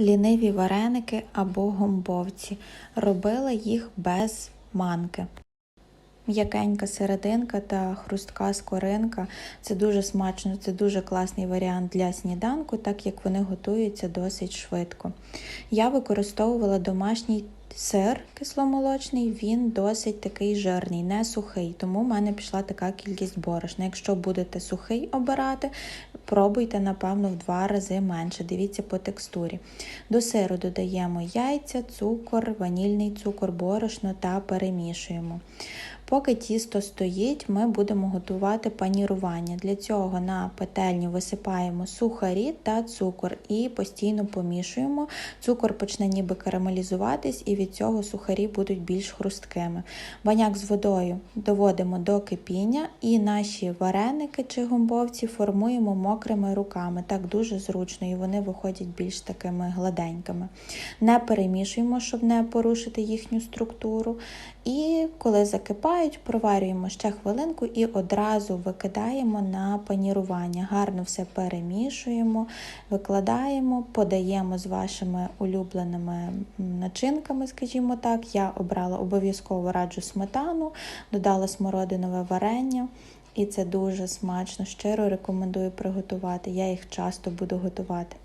ліниві вареники або гомбовці. Робила їх без манки. М'якенька серединка та хрустка скоринка. Це дуже смачно, це дуже класний варіант для сніданку, так як вони готуються досить швидко. Я використовувала домашній сир кисломолочний, він досить такий жирний, не сухий, тому в мене пішла така кількість борошна. Якщо будете сухий обирати, пробуйте, напевно, в два рази менше. Дивіться по текстурі. До сиру додаємо яйця, цукор, ванільний цукор, борошно та перемішуємо. Поки тісто стоїть, ми будемо готувати панірування. Для цього на пательню висипаємо сухарі та цукор і постійно помішуємо. Цукор почне ніби карамелізуватись, і від цього сухарі будуть більш хрусткими. Баняк з водою доводимо до кипіння, і наші вареники чи гомбовці формуємо мокрими руками. Так дуже зручно, і вони виходять більш такими гладенькими. Не перемішуємо, щоб не порушити їхню структуру. І коли закипають, проварюємо ще хвилинку і одразу викидаємо на панірування. Гарно все перемішуємо, викладаємо, подаємо з вашими улюбленими начинками, скажімо так. Я обрала обов'язково раджу сметану, додала смородинове варення. І це дуже смачно. Щиро рекомендую приготувати. Я їх часто буду готувати.